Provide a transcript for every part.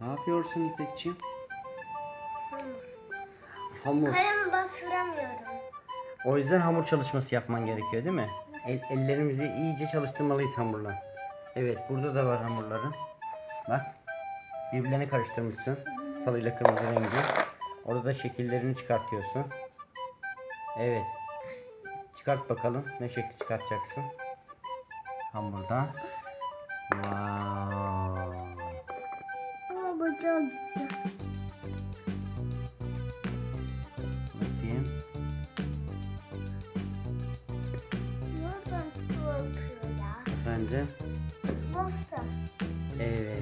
Ne yapıyorsun İpekçi? Hamur. Hamur. Kalem bastıramıyorum. O yüzden hamur çalışması yapman gerekiyor değil mi? El- ellerimizi iyice çalıştırmalıyız hamurla. Evet burada da var hamurların. Bak. Birbirlerine karıştırmışsın. Salıyla kırmızı rengi. Orada da şekillerini çıkartıyorsun. Evet. Çıkart bakalım. Ne şekli çıkartacaksın? Hamurdan. Wow. Bacağım gitti. Bakayım. Nereden tutuyor ya? Efendim. Bostan. Evet.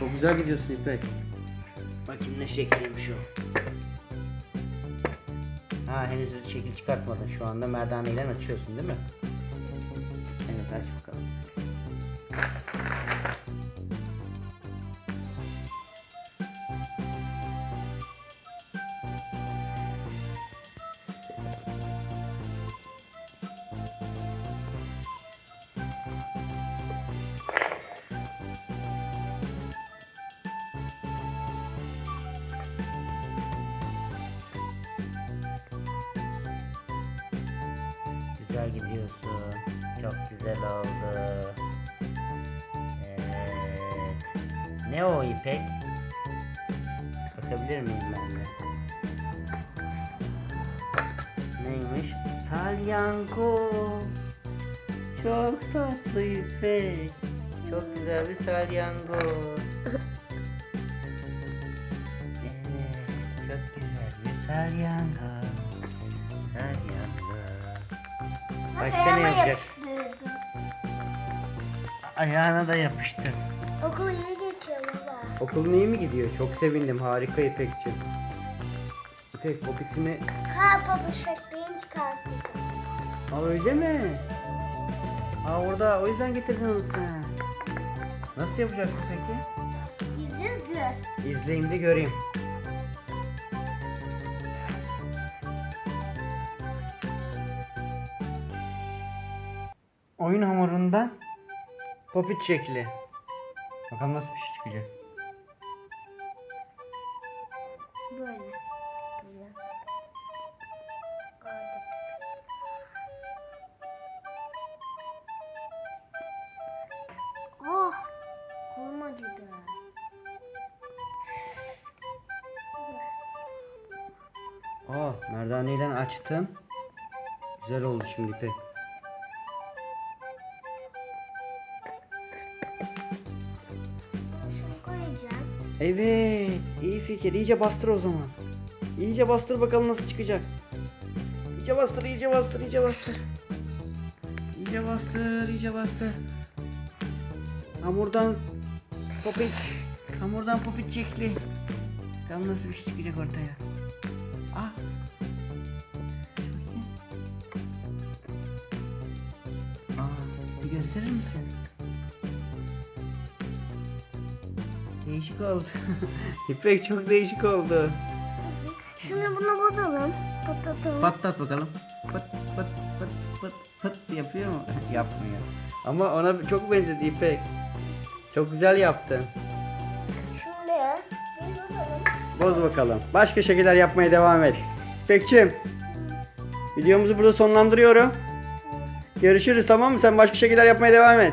Çok güzel gidiyorsun İpek. Bakayım ne şekliymiş o. Ha henüz şekil çıkartmadın. Şu anda merdaneyle açıyorsun değil mi? Evet aç bakalım. Gidiyorsun. Çok güzel oldu. Evet. Ne o İpek? Bakabilir miyim ben de? Neymiş? Salyangoz. Çok tatlı İpek. Çok güzel bir salyangoz. Evet, çok güzel bir salyangoz. Salyangoz. Başka ne yapıştırdım. Ayağına da yapıştır. Okul iyi geçiyor baba. Okulun iyi mi gidiyor? Çok sevindim. Harika İpekçi. İpek popitini... Ha baba şeklini çıkartacağım. Aa öyle mi? Aa orada o yüzden getirdin onu sen. Nasıl yapacaksın peki? İzle gör. İzleyeyim de göreyim. Oyun hamurundan popit şekli. Bakalım nasıl bir şey çıkacak. Böyle. Böyle. Gördüm. Oh! Kolum acıdı. Aa merdaneyle açtın. Güzel oldu şimdi İpek. Evet, iyi fikir. İyice bastır o zaman. İyice bastır bakalım nasıl çıkacak. İyice bastır, iyice bastır, iyice bastır. İyice bastır, iyice bastır. Hamurdan popit. Hamurdan popit şekli. Bakalım nasıl bir şey çıkacak ortaya. Ah. Aa, bir gösterir misin? Değişik oldu. İpek çok değişik oldu. Şimdi bunu batalım. Patlatalım. Patlat bakalım. Pat pat pat pat pat yapıyor mu? Yapmıyor. Ama ona çok benzedi İpek. Çok güzel yaptın. Şimdi bir bakalım. Boz bakalım. Başka şekiller yapmaya devam et. İpekçim. Videomuzu burada sonlandırıyorum. Görüşürüz tamam mı? Sen başka şekiller yapmaya devam et.